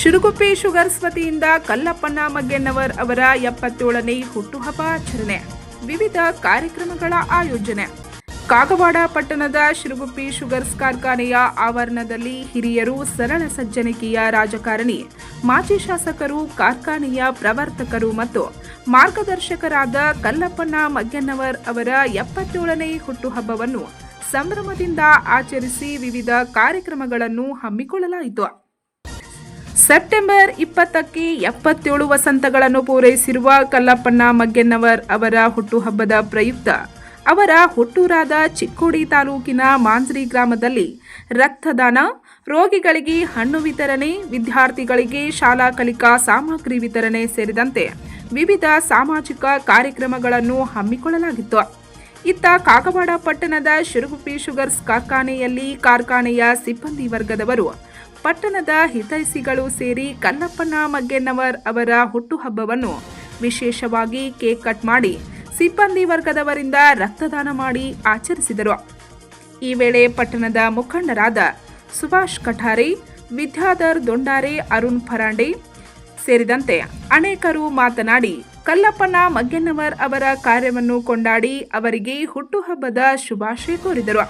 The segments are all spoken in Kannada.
ಶಿರುಗುಪ್ಪಿ ಶುಗರ್ಸ್ ವತಿಯಿಂದ ಕಲ್ಲಪ್ಪನ ಮಗ್ಗೆನ್ನವರ್ ಅವರ ಎಪ್ಪತ್ತೇಳನೇ ಹುಟ್ಟುಹಬ್ಬ ಆಚರಣೆ. ವಿವಿಧ ಕಾರ್ಯಕ್ರಮಗಳ ಆಯೋಜನೆ. ಕಾಗವಾಡ ಪಟ್ಟಣದ ಶಿರುಗುಪ್ಪಿ ಶುಗರ್ಸ್ ಕಾರ್ಖಾನೆಯ ಆವರಣದಲ್ಲಿ ಹಿರಿಯರು ಸರಳ ಸಜ್ಜನಿಕೆಯ ರಾಜಕಾರಣಿ, ಮಾಜಿ ಶಾಸಕರು, ಕಾರ್ಖಾನೆಯ ಪ್ರವರ್ತಕರು ಮತ್ತು ಮಾರ್ಗದರ್ಶಕರಾದ ಕಲ್ಲಪ್ಪನ ಮಗ್ಗೆನ್ನವರ್ ಅವರ ಎಪ್ಪತ್ತೇಳನೇ ಹುಟ್ಟುಹಬ್ಬವನ್ನು ಸಂಭ್ರಮದಿಂದ ಆಚರಿಸಿ ವಿವಿಧ ಕಾರ್ಯಕ್ರಮಗಳನ್ನು ಹಮ್ಮಿಕೊಳ್ಳಲಾಯಿತು. ಸೆಪ್ಟೆಂಬರ್ ಇಪ್ಪತ್ತಕ್ಕೆ ಎಪ್ಪತ್ತೇಳು ವಸಂತಗಳನ್ನು ಪೂರೈಸಿರುವ ಕಲ್ಲಪ್ಪಣ್ಣ ಮಗ್ಗೆನ್ನವರ್ ಅವರ ಹುಟ್ಟುಹಬ್ಬದ ಪ್ರಯುಕ್ತ. ಅವರ ಹುಟ್ಟೂರಾದ ಚಿಕ್ಕೋಡಿ ತಾಲೂಕಿನ ಮಾಂಜ್ರಿ ಗ್ರಾಮದಲ್ಲಿ ರಕ್ತದಾನ, ರೋಗಿಗಳಿಗೆ ಹಣ್ಣು ವಿತರಣೆ, ವಿದ್ಯಾರ್ಥಿಗಳಿಗೆ ಶಾಲಾ ಕಲಿಕಾ ಸಾಮಗ್ರಿ ವಿತರಣೆ ಸೇರಿದಂತೆ ವಿವಿಧ ಸಾಮಾಜಿಕ ಕಾರ್ಯಕ್ರಮಗಳನ್ನು ಹಮ್ಮಿಕೊಳ್ಳಲಾಗಿತ್ತು. ಇತ್ತ ಕಾಗವಾಡ ಪಟ್ಟಣದ ಶಿರುಗುಪ್ಪಿ ಶುಗರ್ಸ್ ಕಾರ್ಖಾನೆಯಲ್ಲಿ ಕಾರ್ಖಾನೆಯ ಸಿಬ್ಬಂದಿ ವರ್ಗದವರು ಪಟ್ಟಣದ ಹಿತೈಷಿಗಳು ಸೇರಿ ಕಲ್ಲಪ್ಪನ ಮಗ್ಗೆನವರ್ ಅವರ ಹುಟ್ಟುಹಬ್ಬವನ್ನು ವಿಶೇಷವಾಗಿ ಕೇಕ್ ಕಟ್ ಮಾಡಿ ಸಿಬ್ಬಂದಿ ವರ್ಗದವರಿಂದ ರಕ್ತದಾನ ಮಾಡಿ ಆಚರಿಸಿದರು. ಈ ವೇಳೆ ಪಟ್ಟಣದ ಮುಖಂಡರಾದ ಸುಭಾಷ್ ಕಠಾರಿ, ವಿದ್ಯಾಧರ್ ದೊಂಡಾರೆ, ಅರುಣ್ ಫರಾಂಡೆ ಸೇರಿದಂತೆ ಅನೇಕರು ಮಾತನಾಡಿ ಕಲ್ಲಪ್ಪನ ಮಗ್ಗೆನವರ್ ಅವರ ಕಾರ್ಯವನ್ನು ಕೊಂಡಾಡಿ ಅವರಿಗೆ ಹುಟ್ಟುಹಬ್ಬದ ಶುಭಾಶಯ ಕೋರಿದರು.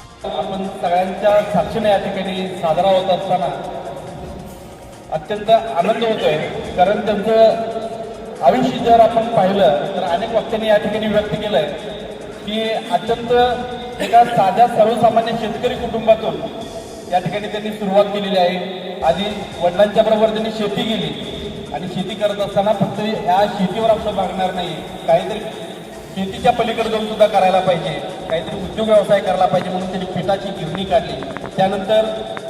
अत्यंत आनंद होतोय. कारण त्यांचं आयुष्य जर आपण पाहिलं तर अनेक वक्त्यांनी या ठिकाणी व्यक्त केलंय की अत्यंत एका साध्या सर्वसामान्य शेतकरी कुटुंबातून या ठिकाणी त्यांनी सुरुवात केलेली आहे. आधी वडिलांच्या बरोबर त्यांनी शेती केली. आणि शेती करत असताना फक्त ह्या शेतीवर आपलं भागणार नाही. काहीतरी शेतीच्या पलीकडे जाऊन सुद्धा करायला पाहिजे. काहीतरी उद्योग व्यवसाय करायला पाहिजे म्हणून त्यांनी पिठाची गिरणी काढली. त्यानंतर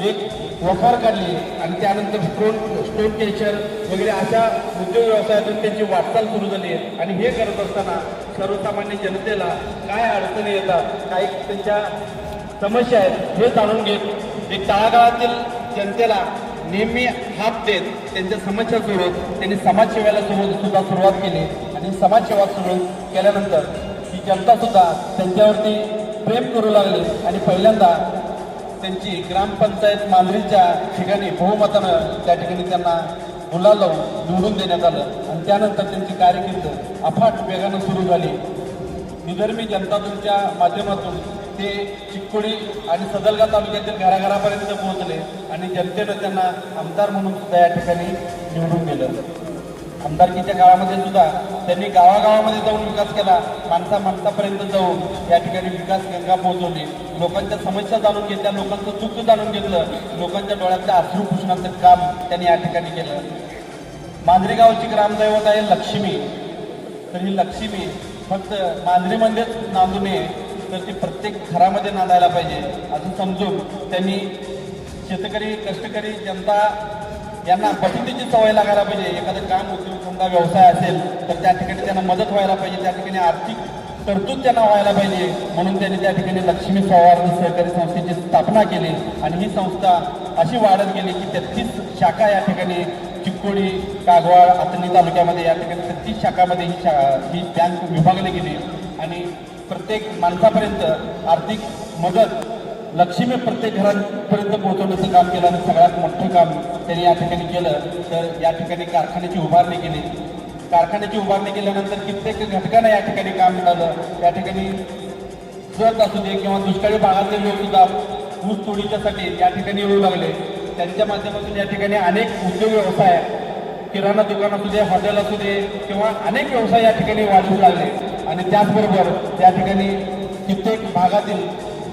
एक वखार काढली आणि त्यानंतर स्टोन स्टोन केचर वगैरे अशा उद्योग व्यवसायातून त्यांची वाटचाल सुरू झाली. आहे आणि हे करत असताना सर्वसामान्य जनतेला काय अडचणी येतात काही त्यांच्या समस्या आहेत हे जाणून घेत एक तळागाळातील जनतेला नेहमी हात देत त्यांच्या समस्या सोडत त्यांनी समाजसेवेला सुरू सुद्धा सुरुवात केली. आणि समाजसेवा सुरू केल्यानंतर ही जनता सुद्धा त्यांच्यावरती प्रेम करू लागली आणि पहिल्यांदा त्यांची ग्रामपंचायत मांजरीच्या ठिकाणी बहुमतानं त्या ठिकाणी त्यांना गुलाल निवडून देण्यात आलं. आणि त्यानंतर त्यांची कारकीर्द अफाट वेगानं सुरू झाली. निधर्मी जनता तुमच्या माध्यमातून ते चिक्कोडी आणि सदलगा तालुक्यातील घराघरापर्यंत पोहोचले आणि जनतेनं त्यांना आमदार म्हणून सुद्धा या ठिकाणी निवडून दिलं. आमदारकीच्या काळामध्ये सुद्धा त्यांनी गावागावामध्ये जाऊन विकास केला माणसा माणसापर्यंत जाऊन या ठिकाणी विकास गंगा पोहोचवली. लोकांच्या समस्या जाणून घेतल्या लोकांचं दुःख जाणून घेतलं लोकांच्या डोळ्यातल्या अश्रू पुसण्याचं काम त्यांनी या ठिकाणी केलं. मांजरे गावची ग्रामदैवत आहे लक्ष्मी. तर ही लक्ष्मी फक्त मांजरीमध्येच नांदू नये तर ती प्रत्येक घरामध्ये नांदायला पाहिजे. असं समजून त्यांनी शेतकरी कष्टकरी जनता यांना बचतीची सवय लागायला पाहिजे. एखादं काम उद्योगधंदा व्यवसाय असेल तर त्या ठिकाणी त्यांना मदत व्हायला पाहिजे. त्या ठिकाणी आर्थिक तरतूद त्यांना व्हायला पाहिजे. म्हणून त्यांनी त्या ठिकाणी लक्ष्मी सौहार्द सहकारी संस्थेची स्थापना केली आणि ही संस्था अशी वाढत गेली की तेहतीस शाखा या ठिकाणी चिक्कोडी कागवाड आतनी तालुक्यामध्ये या ठिकाणी तेहतीस शाखामध्ये ही शा ही बँक विभागली गेली. आणि प्रत्येक माणसापर्यंत आर्थिक मदत लक्ष्मी प्रत्येक घरापर्यंत पोहोचवण्याचं काम केलं आणि सगळ्यात मोठं काम त्यांनी या ठिकाणी केलं तर या ठिकाणी कारखान्याची उभारणी केली. कारखान्याची उभारणी केल्यानंतर कित्येक घटकांना या ठिकाणी काम मिळालं. या ठिकाणी स्वत असू दे किंवा दुष्काळी भागातले लोक सुद्धा ऊस तोडीच्यासाठी या ठिकाणी येऊ लागले त्यांच्या माध्यमातून या ठिकाणी अनेक उद्योग व्यवसाय किराणा दुकान असू दे हॉटेल असू दे किंवा अनेक व्यवसाय या ठिकाणी वाढू लागले. आणि त्याचबरोबर त्या ठिकाणी कित्येक भागातील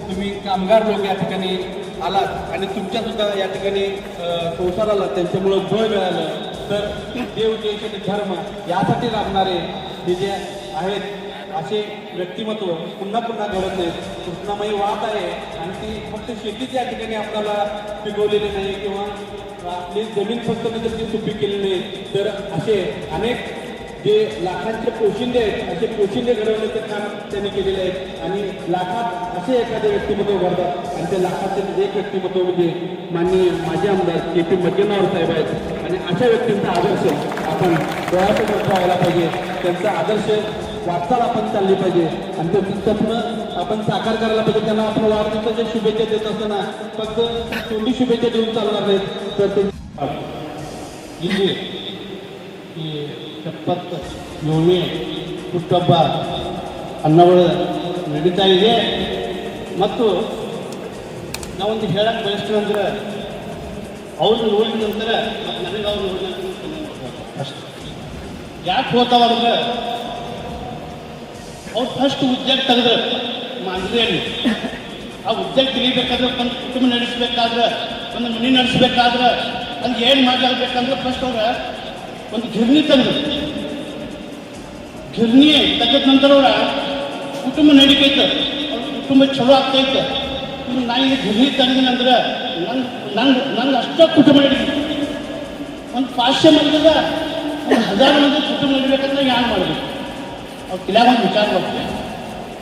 तुम्ही कामगार लोक या ठिकाणी आलात आणि तुमच्या सुद्धा या ठिकाणी संसार संसाराला त्यांच्यामुळं बळ मिळालं. तर देव देश आणि धर्म यासाठी लागणारे हे जे आहेत असे व्यक्तिमत्व पुन्हा पुन्हा घडत नाहीत कृष्णामयी वाहत आहे आणि ती फक्त शेतीच या ठिकाणी आपल्याला पिकवलेली नाही किंवा आपली जमीन फक्त जर ती सुपीक केली नाही. तर असे अनेक जे लाखांचे पोशिंदे आहेत असे पोशिंदे घडवण्याचं काम त्यांनी केलेलं आहे आणि लाखात असे एखादे व्यक्तिमत्व घडतात आणि त्या लाखाचे एक व्यक्तिमत्व म्हणजे माननीय माजी आमदार के पी मज्जनावर साहेब आहेत. आणि अशा व्यक्तींचा आदर्श आपण डोळ्यासमोर ठेवायला पाहिजे. त्यांचा आदर्श वाटचाल आपण चालली पाहिजे. आणि त्यांचं स्वप्न आपण साकार करायला पाहिजे. त्यांना आपण वाढदिवसाच्या शुभेच्छा देत असताना फक्त तोंडी शुभेच्छा देऊन चालणार नाहीत. तर ते ಇಲ್ಲಿ ಈ ಎಪ್ಪತ್ತ ಏಳನೇ ಹುಟ್ಟುಹಬ್ಬ ಅನ್ನವಳ ನಡೀತಾ ಇದೆ. ಮತ್ತು ನಾವೊಂದು ಹೇಳಕ್ಕೆ ಬಯಸ್ತೀವಿ ಅಂದ್ರೆ ಅವ್ರನ್ನ ನೋಡಿದ ನಂತರ ಮತ್ತು ನನಗೆ ಅವ್ರು ನೋಡಿದ ಯಾಕೆ ಹೋಗ್ತಾವ ಅಂದ್ರೆ ಅವ್ರು ಫಸ್ಟ್ ಉದ್ಯೋಗ ತೆಗೆದ್ರು ಮಾಂದ್ರಿಯಲ್ಲಿ ಆ ಉದ್ಯೋಗ ತೆಗಿಬೇಕಾದ್ರೆ ಒಂದು ಕುಟುಂಬ ನಡೆಸಬೇಕಾದ್ರೆ ಒಂದು ಮನೆ ನಡೆಸಬೇಕಾದ್ರೆ ಅಲ್ಲಿ ಏನು ಮಾಡಲಾಗಬೇಕಂದ್ರೆ ಫಸ್ಟ್ ಅವ್ರ ಒಂದು ಗಿರ್ನಿ ತೆಗೆದ್ರು ಗಿರಣಿ ತೆಗೆದ ನಂತರ ಅವರ ಕುಟುಂಬ ನಡೀತೈತೆ ಅವ್ರ ಕುಟುಂಬ ಚಲೋ ಆಗ್ತೈತೆ ನಾನು ಈಗ ಗಿರ್ನಿ ತೆಗೆದಿನ ಅಂದ್ರೆ ನಂಗೆ ನಂಗೆ ನಂಗೆ ಅಷ್ಟೇ ಕುಟುಂಬ ನಡೀತೈತೆ ಒಂದು ಪಾಶ್ಯ ಮಂದಿದ ಒಂದು ಹಜಾರು ಮಂದಿ ಕುಟುಂಬ ನಡಿಬೇಕಂದ್ರೆ ಯಾರು ಮಾಡಬೇಕು ಅವ್ರು ಕಿಲಾಗ ಒಂದು ವಿಚಾರ ಬರ್ತದೆ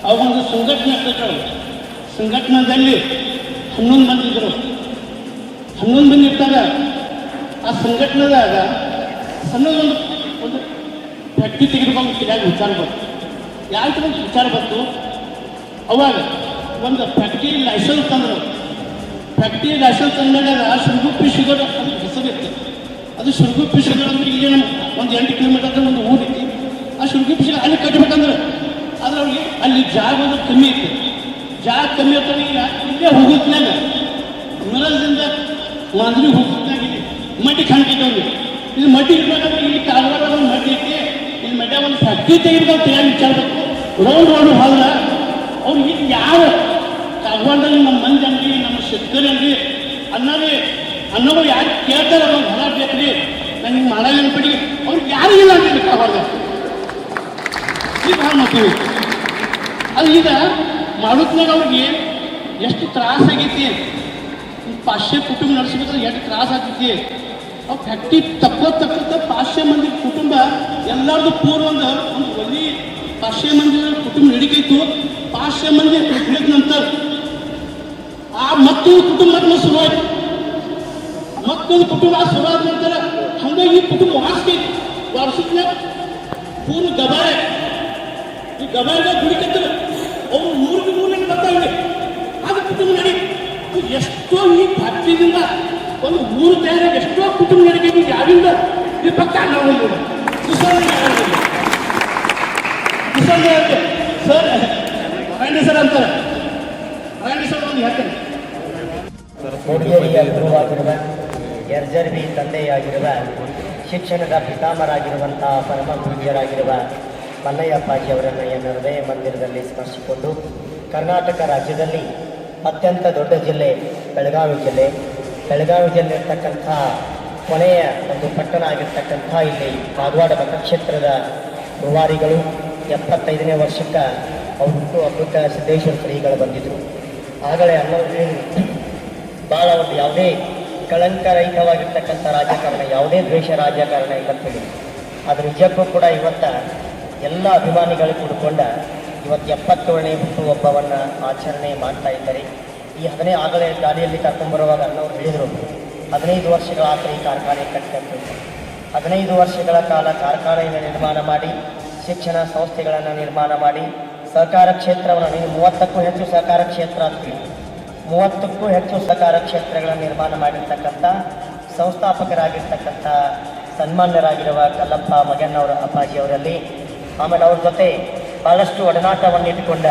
ಅವಾಗೊಂದು ಸಂಘಟನೆ ಆಗ್ತೈತೆ ಅವ್ರು. ಸಂಘಟನೆದಲ್ಲಿ ಹನ್ನೊಂದು ಮಂದಿ ಇದ್ರು. ಹನ್ನೊಂದು ಮಂದಿ ಇರ್ತಾರೆ. ಆ ಸಂಘಟನೆದಾಗ ಸಣ್ಣದೊಂದು ಒಂದು ಫ್ಯಾಕ್ಟ್ರಿ ತೆಗೆದುಕೊಂಡು ಸರಿಯಾಗಿ ವಿಚಾರ ಬಂತು ಯಾಕೆ ಒಂದು ವಿಚಾರ ಬಂತು? ಅವಾಗ ಒಂದು ಫ್ಯಾಕ್ಟ್ರಿ ಲೈಸೆನ್ಸ್ ತಂದರು ಫ್ಯಾಕ್ಟ್ರಿ ಲೈಸೆನ್ಸ್ ತಂದಾಗ ಸುರ್ಗುಪ್ಪಿ ಶುಗರ್ ಅಂತ ಹೆಸರಿತ್ತು ಅದು ಸುರ್ಗುಪ್ಪಿ ಶುಗರ್ ಅಂದ್ರೆ ನಮ್ಮ ಒಂದು ಎಂಟು ಕಿಲೋಮೀಟರ್ ಒಂದು ಊರಿತ್ತು ಆ ಶೃಂಗುಪ್ಪಿ ಶುಗರ್ ಅಲ್ಲಿ ಕಟ್ಟಬೇಕಂದ್ರೆ ಆದ್ರೆ ಅವ್ರಿಗೆ ಅಲ್ಲಿ ಜಾಗ ಒಂದು ಕಮ್ಮಿ ಇತ್ತು. ಜಾಗ ಕಮ್ಮಿ ಇರ್ತಾರೆ ಈಗ ಇಲ್ಲೇ ಹೋಗುತ್ತಾಗ ಮರದಿಂದ ಮಾದರಿ ಹೋಗುತ್ತಾಗಿದೆ ಮಂಡಿ ಮಡ್ಡಿ ಇದು ಮಡ್ಡಿ ಇರ್ಬೇಕಾದ್ರೆ ಇಲ್ಲಿ ಕಾಲವಾಡ ಒಂದು ಮಡ್ಡಿ ಐತಿ. ಇಲ್ಲಿ ಮಡ್ಡ ಒಂದು ಫ್ಯಾಕ್ಟ್ರಿ ತೆಗಿಬೇಕು ಹೇಳಿ ವಿಚಾರಬೇಕು. ರೌಂಡ್ ರೌಂಡ್ ಹೋದ್ರ ಅವ್ರು ಇಲ್ಲಿ ಯಾವ ಕಾಗವಾಡದಲ್ಲಿ ನಮ್ಮ ಮಂದಿ ಅಂಗಡಿ, ನಮ್ಮ ಶಕ್ತರಿ ಅಂಗಡಿ. ಅನ್ನೋದೇ ಅನ್ನೋರು ಯಾರು ಕೇಳ್ತಾರೆ ಅವ್ರಿಗೆ ಹೊಲ ಬೇಕ್ರಿ. ನಂಗೆ ಮಾಡಲ್ಲ ಬಿಡಿ. ಅವ್ರಿಗೆ ಯಾರು ಇಲ್ಲ ಅಂತ ಕಾಗವಾಡ ಈಗ ಮಾಡ್ತೀವಿ ಅದು ಈಗ ಮಾಡೋದ್ನಾಗ ಅವ್ರಿಗೆ ಎಷ್ಟು ತ್ರಾಸ ಆಗೈತಿ. ಈ ಪಾಶ್ಯ ಕುಟುಂಬ ನಡೆಸಬೇಕಾದ್ರೆ ಎಷ್ಟು ತ್ರಾಸ ಆಗ್ತೈತಿ. ಆ ಫ್ಯಾಕ್ಟ್ರಿ ತಕ್ಕೋ ತಕ್ಕ ಪಾಶ್ಯ ಮಂದಿ ಕುಟುಂಬ ಎಲ್ಲರದು ಪೂರ್ವ ಒಂದು ಒಂದು ಪಾಶ್ಯ ಮಂದಿ ಕುಟುಂಬ ನಡಿಕೈತು ಪಾಶ್ಯ ಮಂದಿ ಹಿಡಿದ ನಂತರ ಆ ಮತ್ತೊಂದು ಕುಟುಂಬ ಶುರುವಾಯ್ತು ಮತ್ತೊಂದು ಕುಟುಂಬ ಶುರುವಾದ ನಂತರ ಹಂಗಾಗಿ ಈ ಕುಟುಂಬ ವಾರಿಸ್ಕೈತಿ ವಾರ್ಷಿಕ ಪೂರ್ವ ಗಬಾರೆ. ಈ ಗಬಾರದ ಗುಡಿಕತ್ತರು ಅವ್ರು ಮೂರು ಊರಿಗೆ ಬರ್ತಾವೆ ಅದು ಕುಟುಂಬ ನಡಿ ಎಷ್ಟೋ ಈ ಫ್ಯಾಕ್ಟ್ರಿದಿಂದ ಒಂದು ಮೂರು ತಯಾರಾಗಿ ಎಷ್ಟೋ ಕುಟುಂಬಗಳಿಗೆ ನೀವು ಯಾರಿಂದ ಈ ಪಕ್ಕ ನಾವು ಸರ್ ಸರ್ ಅಂತಾರೆ. ಸರ್ ಒಂದು ಎರ್ಜರ್ವಿ ತಂದೆಯಾಗಿರುವ, ಶಿಕ್ಷಣದ ಪಿತಾಮರಾಗಿರುವಂತಹ ಪರಮ ಪೂಜ್ಯರಾಗಿರುವ ಮಲ್ಲಯ್ಯಪ್ಪಾಜಿ ಅವರನ್ನು ಎನ್ನ ಹೃದಯ ಮಂದಿರದಲ್ಲಿ ಸ್ಮರಿಸಿಕೊಂಡು ಕರ್ನಾಟಕ ರಾಜ್ಯದಲ್ಲಿ ಅತ್ಯಂತ ದೊಡ್ಡ ಜಿಲ್ಲೆ, ಬೆಳಗಾವಿ ಜಿಲ್ಲೆ ಬೆಳಗಾವಿ ಜಿಲ್ಲೆ ಇರ್ತಕ್ಕಂಥ ಕೊನೆಯ ಒಂದು ಪಟ್ಟಣ ಆಗಿರ್ತಕ್ಕಂಥ ಇಲ್ಲಿ ಕಾಗವಾಡ ಮತಕ್ಷೇತ್ರದ ರೂವಾರಿಗಳು ಎಪ್ಪತ್ತೈದನೇ ವರ್ಷಕ್ಕೆ ಅವರು ಹಬ್ಬಕ್ಕೆ ಸಿದ್ದೇಶ್ವರ ಶ್ರೀಗಳು ಬಂದಿದ್ದರು ಆಗಲೇ ಅನ್ನೋದು ಭಾಳ ಒಂದು ಯಾವುದೇ ಕಳಂಕರಹಿತವಾಗಿರ್ತಕ್ಕಂಥ ರಾಜಕಾರಣ, ಯಾವುದೇ ದ್ವೇಷ ರಾಜಕಾರಣ ಇಲ್ಲಂತೇಳಿ ಆದರೆ ನಿಜಕ್ಕೂ ಕೂಡ ಇವತ್ತ ಎಲ್ಲ ಅಭಿಮಾನಿಗಳು ಕೂಡಿಕೊಂಡ ಇವತ್ತು ಎಪ್ಪತ್ತೇಳನೇ ಹುಟ್ಟುಹಬ್ಬವನ್ನು ಆಚರಣೆ ಮಾಡ್ತಾ ಇದ್ದಾರೆ. ಈ ಹದಿನೈದು ಆಗಲೇ ಗಾಡಿಯಲ್ಲಿ ಕರ್ಕೊಂಡ್ಬರುವಾಗ ಅನ್ನೋರು ಹೇಳಿದರು, ಹದಿನೈದು ವರ್ಷಗಳ ಆತ ಈ ಕಾರ್ಖಾನೆ ಕಟ್ಟಿಕೊಂಡು ಹದಿನೈದು ವರ್ಷಗಳ ಕಾಲ ಕಾರ್ಖಾನೆಯನ್ನು ನಿರ್ಮಾಣ ಮಾಡಿ, ಶಿಕ್ಷಣ ಸಂಸ್ಥೆಗಳನ್ನು ನಿರ್ಮಾಣ ಮಾಡಿ, ಸಹಕಾರ ಕ್ಷೇತ್ರವನ್ನು ನೀವು ಮೂವತ್ತಕ್ಕೂ ಹೆಚ್ಚು ಸಹಕಾರ ಕ್ಷೇತ್ರ ಅಂತೀವಿ ಮೂವತ್ತಕ್ಕೂ ಹೆಚ್ಚು ಸಹಕಾರ ಕ್ಷೇತ್ರಗಳನ್ನು ನಿರ್ಮಾಣ ಮಾಡಿರ್ತಕ್ಕಂಥ, ಸಂಸ್ಥಾಪಕರಾಗಿರ್ತಕ್ಕಂಥ ಸನ್ಮಾನ್ಯರಾಗಿರುವ ಕಲ್ಲಪ್ಪ ಮಗನ್ನವರ ಅಪ್ಪಾಜಿ ಅವರಲ್ಲಿ, ಆಮೇಲೆ ಅವ್ರ ಜೊತೆ ಬಹಳಷ್ಟು ಒಡನಾಟವನ್ನು ಇಟ್ಟುಕೊಂಡ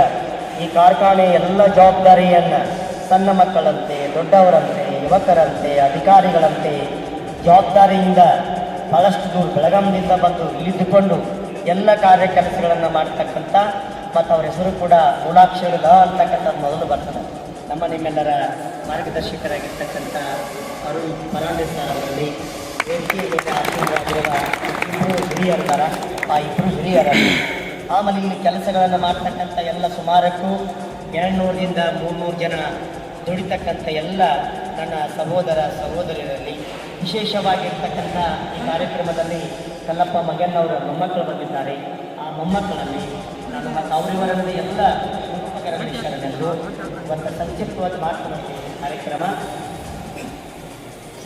ಈ ಕಾರ್ಖಾನೆ ಎಲ್ಲ ಜವಾಬ್ದಾರಿಯನ್ನು ಸಣ್ಣ ಮಕ್ಕಳಂತೆ, ದೊಡ್ಡವರಂತೆ, ಯುವಕರಂತೆ, ಅಧಿಕಾರಿಗಳಂತೆ ಜವಾಬ್ದಾರಿಯಿಂದ ಬಹಳಷ್ಟು ದೂರ ಬೆಳಗಾಂದಿಂದ ಬಂದು ಇಳಿದುಕೊಂಡು ಎಲ್ಲ ಕಾರ್ಯ ಕೆಲಸಗಳನ್ನು ಮಾಡ್ತಕ್ಕಂಥ ಮತ್ತು ಅವ್ರ ಹೆಸರು ಕೂಡ ಮೂಲಾಕ್ಷರ ಲ ಅಂತಕ್ಕಂಥದ್ದು ಮೊದಲು ಬರ್ತದೆ. ನಮ್ಮ ನಿಮ್ಮೆಲ್ಲರ ಮಾರ್ಗದರ್ಶಕರಾಗಿರ್ತಕ್ಕಂಥ ಅರುಣ್ ಮರಾಂಡೆ ಸರ್ ಅವರಲ್ಲಿ ಇಬ್ಬರು ಹಿರಿಯರಿದ್ದಾರ ಆ ಇಬ್ಬರು ಹಿರಿಯರಲ್ಲಿ ಆಮೇಲೆ ಇಲ್ಲಿ ಕೆಲಸಗಳನ್ನು ಮಾಡ್ತಕ್ಕಂಥ ಎಲ್ಲ ಸುಮಾರಕ್ಕೂ ಎರಡುನೂರರಿಂದ ಮೂರ್ನೂರು ಜನ ದುಡಿತಕ್ಕಂಥ ಎಲ್ಲ ನನ್ನ ಸಹೋದರ ಸಹೋದರಿಯರಲ್ಲಿ ವಿಶೇಷವಾಗಿರ್ತಕ್ಕಂಥ ಈ ಕಾರ್ಯಕ್ರಮದಲ್ಲಿ ಕಲ್ಲಪ್ಪ ಮಗನ್ನವರ ಮೊಮ್ಮಕ್ಕಳು ಬಂದಿದ್ದಾರೆ. ಆ ಮೊಮ್ಮಕ್ಕಳಲ್ಲಿ ನಾನು ಮತ್ತು ಅವರಿವರಲ್ಲಿ ಎಲ್ಲ ಶರಣರು ಒಂದು ಸಂಕ್ಷಿಪ್ತವಾಗಿ ಮಾಡ್ಕೊಂಡಿದ್ದೀನಿ ಕಾರ್ಯಕ್ರಮ.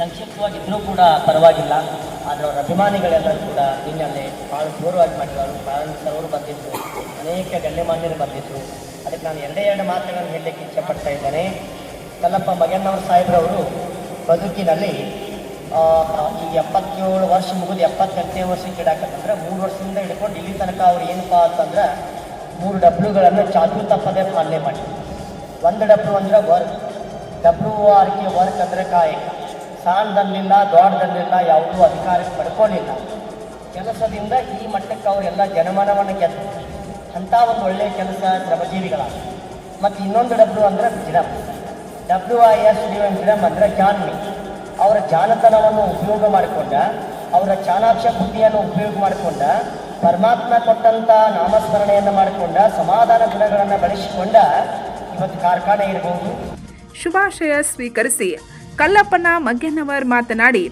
ಸಂಕ್ಷಿಪ್ತವಾಗಿದ್ದರೂ ಕೂಡ ಪರವಾಗಿಲ್ಲ, ಆದರೆ ಅವರ ಅಭಿಮಾನಿಗಳೆಲ್ಲರೂ ಕೂಡ ನಿನ್ನಲ್ಲಿ ಭಾಳ ಜೋರವಾಗಿ ಮಾಡಿದರು ಪ್ರಾರಂಭ ಅವರು ಬಂದಿದ್ದರು ಅನೇಕ ಗಣ್ಯಮಾನ್ಯರು ಬಂದಿದ್ದರು ಅದಕ್ಕೆ ನಾನು ಎರಡೇ ಎರಡು ಮಾತುಗಳನ್ನು ಹೇಳಲಿಕ್ಕೆ ಇಚ್ಛೆಪಡ್ತಾ ಇದ್ದೇನೆ. ಕಲ್ಲಪ್ಪ ಮಗನ್ನವ್ರ ಸಾಹೇಬ್ರವರು ಬದುಕಿನಲ್ಲಿ ಈ ಎಪ್ಪತ್ತೇಳು ವರ್ಷ ಮುಗಿದು ಎಪ್ಪತ್ತೆಂಟನೇ ವರ್ಷಕ್ಕೆ ಇಡಾಕತ್ತಂದ್ರೆ ಮೂರು ವರ್ಷದಿಂದ ಹಿಡ್ಕೊಂಡು ಇಲ್ಲಿ ತನಕ ಅವ್ರು ಏನಪ್ಪ ಅಂತಂದ್ರೆ ಮೂರು ಡಬ್ಲ್ಯೂಗಳನ್ನು ಚಾಚು ತಪ್ಪದೆ ಪಾಲನೆ ಮಾಡಿ ಒಂದು ಡಬ್ಲ್ಯೂ ಅಂದರೆ work. W R K work ಅಂದರೆ ಕಾಯಕ ಸಾಲದಲ್ಲಿಲ್ಲ, ದೊಡ್ಡದಲ್ಲಿಲ್ಲ, ಯಾವುದೂ ಅಧಿಕಾರ ಪಡ್ಕೊಂಡಿಲ್ಲ. ಕೆಲಸದಿಂದ ಈ ಮಟ್ಟಕ್ಕೆ ಅವರೆಲ್ಲ ಜನಮಾನವನ್ನು ಗೆದ್ದು ಅಂಥ ಒಂದು ಒಳ್ಳೆಯ ಕೆಲಸ ಶ್ರಮಜೀವಿಗಳ ಮತ್ತು ಇನ್ನೊಂದು ಡಬ್ಲ್ಯೂ ಅಂದರೆ wisdom W I S D wisdom ಅಂದರೆ ಜಾನ್ಮಿ ಅವರ ಜಾನತನವನ್ನು ಉಪಯೋಗ ಮಾಡಿಕೊಂಡ, ಅವರ ಚಾಣಾಕ್ಷ ಬುದ್ಧಿಯನ್ನು ಉಪಯೋಗ ಮಾಡಿಕೊಂಡ, ಪರಮಾತ್ಮ ಕೊಟ್ಟಂಥ ನಾಮಸ್ಮರಣೆಯನ್ನು ಮಾಡಿಕೊಂಡ, ಸಮಾಧಾನ ಗುಣಗಳನ್ನು ಬಳಸಿಕೊಂಡ ಇವತ್ತು ಕಾರ್ಖಾನೆ ಇರಬಹುದು ಶುಭಾಶಯ ಸ್ವೀಕರಿಸಿ ಕಲ್ಲಪ್ಪನ ಮಗ್ಗೆನವರ್ ಮಾತನಾಡಿ,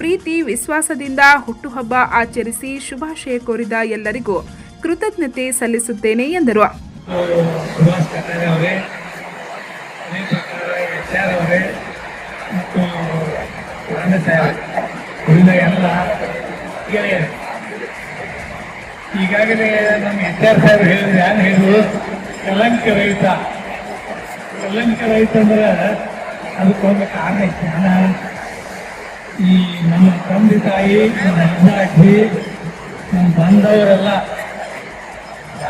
ಪ್ರೀತಿ ವಿಶ್ವಾಸದಿಂದ ಹುಟ್ಟುಹಬ್ಬ ಆಚರಿಸಿ ಶುಭಾಶಯ ಕೋರಿದ ಎಲ್ಲರಿಗೂ ಕೃತಜ್ಞತೆ ಸಲ್ಲಿಸುತ್ತೇನೆ ಎಂದರು. ಈಗಾಗಲೇ ನಮ್ಮ ಎಚ್ಆರ್ ಸಾಹೇಬ್ ಹೇಳಿದ್ರು ಯಾರು ಹೇಳಿದ್ರು, ಕಲಂಕ ರೈತ ಕಲಂಕ ರೈತ ಅಂದ್ರೆ ಅದಕ್ಕೊಂದು ಕಾರಣ ಜ್ಞಾನ. ಈ ನಮ್ಮ ತಂದೆ ತಾಯಿ, ನಮ್ಮ ಅಜ್ಜ ಅಜ್ಜಿ ನಮ್ಮ ಬಂದವರೆಲ್ಲ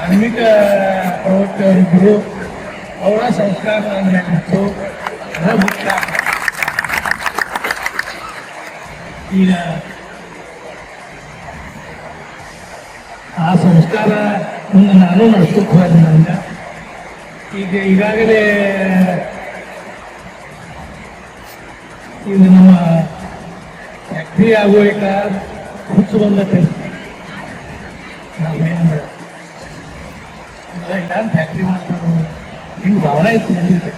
ಧಾರ್ಮಿಕ ಪ್ರವೃತ್ತಿಯವರಿದ್ದರು ಅವರ ಸಂಸ್ಕಾರ ಮೇಲಿತ್ತು ಅದ ಮುಖ್ಯ ಈಗ ಆ ಸಂಸ್ಕಾರ ಮುಂದೆ ನಾನು ನಡೆಸ್ಕೊತ ಹೋದ ನನಗೆ ಈಗ ಈಗಾಗಲೇ ಇದು ನಮ್ಮ ಫ್ಯಾಕ್ಟ್ರಿ ಆಗುವಾಗ ಹುಚ್ಚು ಬಂದೈತೆ ಇಲ್ಲ ಫ್ಯಾಕ್ಟ್ರಿ ಮಾಡ್ತಾರೆ ಹಿಂಗೆ ಭಾವನೆ ಇತ್ತು ನನಗೆ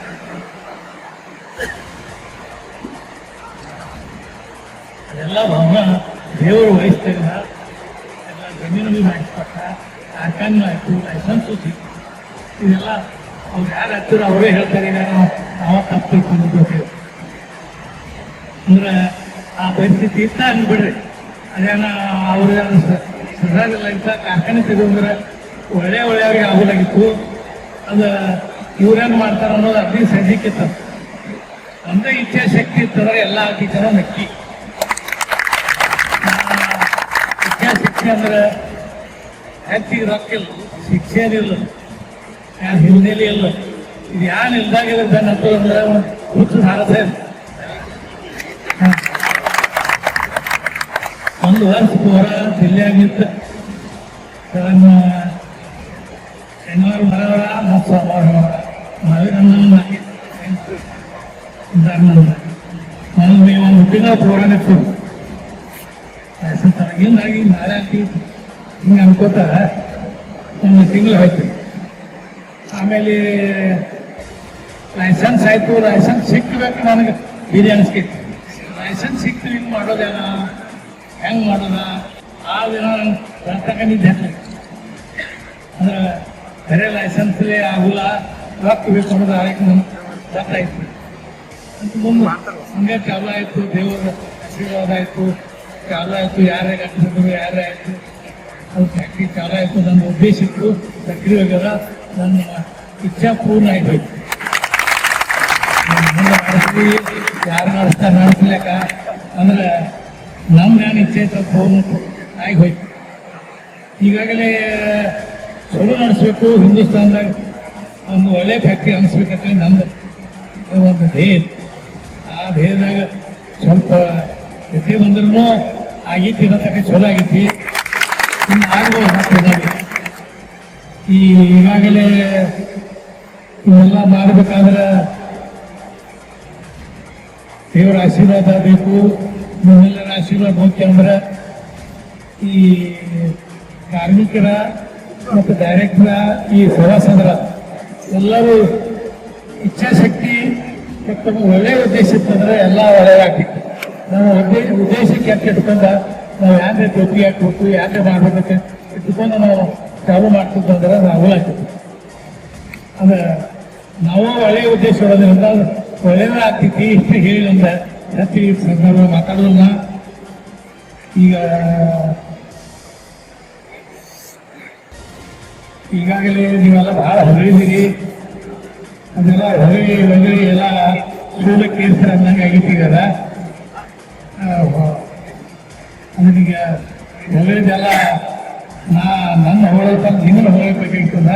ಅದೆಲ್ಲ ಭಾವನ ದೇವರು ವಹಿಸ್ತಾಗ ಎಲ್ಲ ಜಮೀನು ಬಿ ಮಾಡಿಸ್ಕೊಟ್ಟ ಕಾರ್ಖಾನೆ ಆಯಿತು ಲೈಸೆನ್ಸು ಸಿಕ್ತು. ಇದೆಲ್ಲ ಅವ್ರು ಯಾರು ಹತ್ತಿರ ಅವರೇ ಹೇಳ್ತಾರೆ ನಾನು ನಾವು ತಪ್ಪು ಅಂದ್ರೆ ಆ ಪರಿಸ್ಥಿತಿ ಇತ್ತ ಅಂದ್ಬಿಡ್ರಿ. ಅದೇನ ಅವ್ರ ಸದಾಗಿಲ್ಲ ಅಂತ ಕಾರ್ಖಾನೆ ತೆಗೆದ್ರೆ ಒಳ್ಳೆ ಒಳ್ಳೆಯವ್ರಿಗೆ ಆಗೋದಾಗಿತ್ತು. ಅದು ಇವ್ರೇನು ಮಾಡ್ತಾರ ಅನ್ನೋದು ಅಗ್ನಿ ಸದ್ಯಕ್ಕಿತ್ತು ಒಂದೇ ಇಚ್ಛೆ, ಶಕ್ತಿ ಇತ್ತಂದ್ರೆ ಎಲ್ಲ ಜನ ನಕ್ಕಿ. ಇಚ್ಛಾಶಕ್ತಿ ಅಂದ್ರೆ ಹೆಚ್ಚಿಗೆ ಶಿಕ್ಷೆ ಇಲ್ಲ. ಯಾರು ಹಿನ್ನೆಲೆ ಇಲ್ಲ. ಇದು ಯಾರು ಇಲ್ದಾಗಿದ್ರೆ ನಂತರ ಅಂದ್ರೆ ಹುಚ್ಚು ಹಾರಸ ಒಂದು ವರ್ಷ ಹೊರ ಜಿಲ್ಲೆಯಾಗಿತ್ತು ನಮ್ಮ ಶನಿವಾರ ಮರವರ ಮತ್ತು ಸೋಮವಾರ ಮರ ಮಳೆಗನ್ನ ನನಗೆ ಒಂದು ತಿಂಗಳ ಪ್ರೋಗ್ರಾಮ್ ಇತ್ತು ಹಿಂಗಾಗಿ ನಾಳೆ ಹಾಕಿ ಹಿಂಗೆ ಅನ್ಕೋತ ಒಂದು ತಿಂಗಳು ಹೋಯ್ತು. ಆಮೇಲೆ ಲೈಸೆನ್ಸ್ ಆಯ್ತು, ಲೈಸೆನ್ಸ್ ಸಿಕ್ಬೇಕು ನನಗೆ ಬಿಡಿ ಅನಿಸ್ಕೈತಿ ಲೈಸೆನ್ಸ್ ಸಿಕ್ತು, ಹಿಂಗೆ ಮಾಡೋದೇನ ಹೆಂಗೆ ಮಾಡೋದ? ಆ ದಿನ ನಾನು ತಗೊಂಡಿದ್ದೆ ಅಂದ್ರೆ ಬೇರೆ ಲೈಸೆನ್ಸ್ಲೇ ಆಗುಲ್ಲ. ರೊಕ್ಕ ಬೇಕು ಆಯ್ತು ಗೊತ್ತಾಯ್ತು ಅಂತ ಮುಂದೆ ಹಂಗೆ ಚಾಲು ಆಯ್ತು. ದೇವರ ಆಶೀರ್ವಾದ ಆಯ್ತು. ಚಾಲು ಆಯ್ತು. ಯಾರೇ ಕಟ್ಟಿದ್ರು ಯಾರೇ ಆಯ್ತು. ಅದು ಫ್ಯಾಕ್ಟ್ರಿ ಚಾಲು ಆಯ್ತು. ನನ್ನ ಉದ್ದೇಶ ಇತ್ತು ಸಕ್ರಿ ಹೋಗ್ಯದ ನನ್ನ ಇಚ್ಛಾ ಪೂರ್ಣ ಆಯ್ತು. ಮುಂದೆ ಯಾರು ನಡೆಸ್ತಾರೆ ನಡೆಸ್ಲಿಕ್ಕ ಅಂದ್ರೆ ನಮ್ಮ ನಾನು ಇಚ್ಛೆ ಸ್ವಲ್ಪ ಆಗಿ ಹೋಯ್ತು. ಈಗಾಗಲೇ ಚಲೋ ನಡೆಸ್ಬೇಕು ಹಿಂದೂಸ್ತಾನ್ದಾಗ ಒಂದು ಒಳ್ಳೆ ಫ್ಯಾಕ್ಟ್ರಿ ಅನಿಸ್ಬೇಕಂತ ನಮ್ದು. ಒಂದು ಧ್ಯೇಯ ಆ ಧ್ಯೇಯದಾಗ ಸ್ವಲ್ಪ ಜೊತೆ ಬಂದ್ರೂ ಆಗಿತ್ತು ಅನ್ನೋದಕ್ಕೆ ಚಲೋ ಆಗೈತಿ ಇನ್ನು ಆಗ್ಬೋದು ಈ ಈಗಾಗಲೇ ಇವೆಲ್ಲ ಮಾಡಬೇಕಾದ್ರೆ ದೇವರ ಆಶೀರ್ವಾದ ಬೇಕು. ನಿಮ್ಮೆಲ್ಲರ ಆಶೀರ್ವಾದ ಅಂದ್ರೆ ಈ ಕಾರ್ಮಿಕರ ಮತ್ತು ಡೈರೆಕ್ಟರ ಈ ಸಭಾಸದರ ಎಲ್ಲರೂ ಇಚ್ಛಾಶಕ್ತಿ ಮತ್ತು ಒಳ್ಳೆಯ ಉದ್ದೇಶ ಇತ್ತಂದ್ರೆ ಎಲ್ಲ ಒಳ್ಳೆಯದಾಗ್ತಿತ್ತು ನಾವು ಉದ್ದೇ, ಉದ್ದೇಶಕ್ಕೆ ಯಾಕೆ ಇಟ್ಕೊಂಡ, ನಾವು ಯಾಕೆ ಟೋಪಿ ಹಾಕ್ಬೇಕು ಯಾಕೆ ಮಾಡ್ಬೇಕಂತ ಇಟ್ಕೊಂಡು ನಾವು ಚಾಲು ಮಾಡ್ತಿದ್ದಂದ್ರೆ ನಾವು ಆಗ್ತಿತ್ತು. ಅಂದ್ರೆ ನಾವು ಒಳ್ಳೆಯ ಉದ್ದೇಶ ಇರೋದ್ರಿಂದ ಒಳ್ಳೆಯದೇ ಆಗ್ತಿತ್ತು ಇಷ್ಟು ಹೇಳಿ ಅಂದ ಜಾಸ್ತಿ ಸಂದರ್ಭ ಮಾತಾಡೋಲ್ಲ ಈಗ ಈಗಾಗಲೇ ನೀವೆಲ್ಲ ಬಹಳ ಹೊಗಳಿದ್ದೀರಿ ಅದೆಲ್ಲ ಹೊಗಳಿ ಹೊಗಳಿ ಎಲ್ಲ ಸೂಲಕ್ಕೆ ಇರ್ತಾರೆ ಅನ್ನಂಗೆ ಆಗೈತಿ ಈಗದ ಅದನ್ನೀಗ ಹೊಗಳಿದೆಲ್ಲ ನಾ, ನನ್ನ ಹೊಗಳಪ್ಪ ನಿನ್ನ ಹೊಗಳಬೇಕಾಗಿರ್ತದ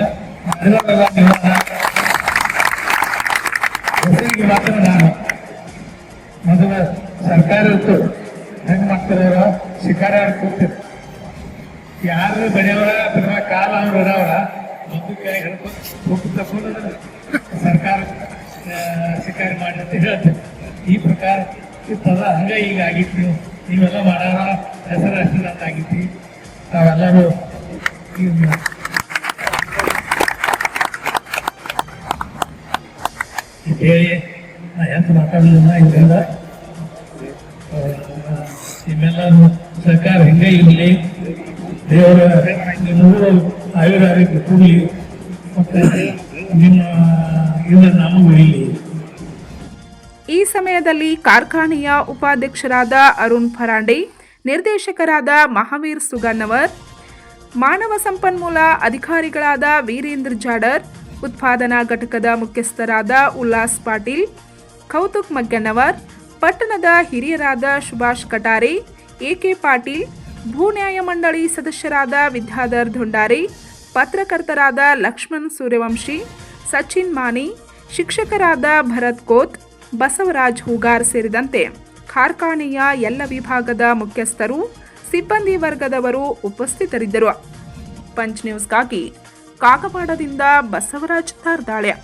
ಹೆಸರಿಗೆ ಮಾತ್ರ ನಾನು. ಮೊದಲ ಸರ್ಕಾರ ಇತ್ತು. ಹೆಂಗ್ ಮಾಡ್ತಾರೆ ಶಿಕಾರ ಕೂತಿರು ಯಾರು ಬೆಳೆಯವರ ಅಥವಾ ಅವ್ರು ಇರೋರ ಒಂದು ಕೈ ಹಿಡ್ಕೊಂಡು ಸರ್ಕಾರ ಶಿಕಾರಿ ಮಾಡಿ ಅಂತ ಹೇಳ್ತೇವೆ ಈ ಪ್ರಕಾರ ಇರ್ತದ, ಹಂಗ ಈಗ ಆಗಿತ್ತು ನೀವು ನೀವೆಲ್ಲ ಮಾಡಾರ ಹೆಸರು ಹೆಸರು ಅಂತ ಆಗಿತ್ತು ನಾವೆಲ್ಲರೂ ಹೇಳಿ, ನಾ ಎಂತ ಮಾತಾಡಲಿಲ್ಲ ಇದರಿಂದ. ನಿಮ್ಮೆಲ್ಲರೂ ಸರ್ಕಾರ ಹಿಂಗೆ ಇರಲಿ. ದೇವರ ಮೂರು ಆಯುರಾರೋಗ್ಯ ಕೂಡಲಿ ಮತ್ತು ನಿಮ್ಮ ಇದು ನಮಗೂ ಇರಲಿ ಈ ಸಮಯದಲ್ಲಿ ಕಾರ್ಖಾನೆಯ ಉಪಾಧ್ಯಕ್ಷರಾದ ಅರುಣ್ ಫರಾಂಡೆ, ನಿರ್ದೇಶಕರಾದ ಮಹಾವೀರ್ ಸುಗನ್ನವರ್, ಮಾನವ ಸಂಪನ್ಮೂಲ ಅಧಿಕಾರಿಗಳಾದ ವೀರೇಂದ್ರ ಜಾಡರ್, ಉತ್ಪಾದನಾ ಘಟಕದ ಮುಖ್ಯಸ್ಥರಾದ ಉಲ್ಲಾಸ್ ಪಾಟೀಲ್, ಕೌತುಕ್ ಮಗ್ಗನ್ನವರ್ ಪಟ್ಟಣದ ಹಿರಿಯರಾದ ಸುಭಾಷ್ ಕಟಾರೆ ಎಕೆ ಪಾಟೀಲ್ ಭೂ ನ್ಯಾಯ ಮಂಡಳಿ ಸದಸ್ಯರಾದ ವಿದ್ಯಾಧರ್ ಧುಂಡಾರಿ, ಪತ್ರಕರ್ತರಾದ ಲಕ್ಷ್ಮಣ್ ಸೂರ್ಯವಂಶಿ, ಸಚಿನ್ ಮಾನಿ ಶಿಕ್ಷಕರಾದ ಭರತ್ ಕೋತ್, ಬಸವರಾಜ್ ಹೂಗಾರ್ ಸೇರಿದಂತೆ ಕಾರ್ಖಾನೆಯ ಎಲ್ಲ ವಿಭಾಗದ ಮುಖ್ಯಸ್ಥರು, ಸಿಬ್ಬಂದಿ ವರ್ಗದವರು ಉಪಸ್ಥಿತರಿದ್ದರು. ಪಂಚ್ ನ್ಯೂಸ್ಗಾಗಿ ಕಾಗವಾಡದಿಂದ ಬಸವರಾಜ್ ತಾರ್ದಾಳ್ಯ.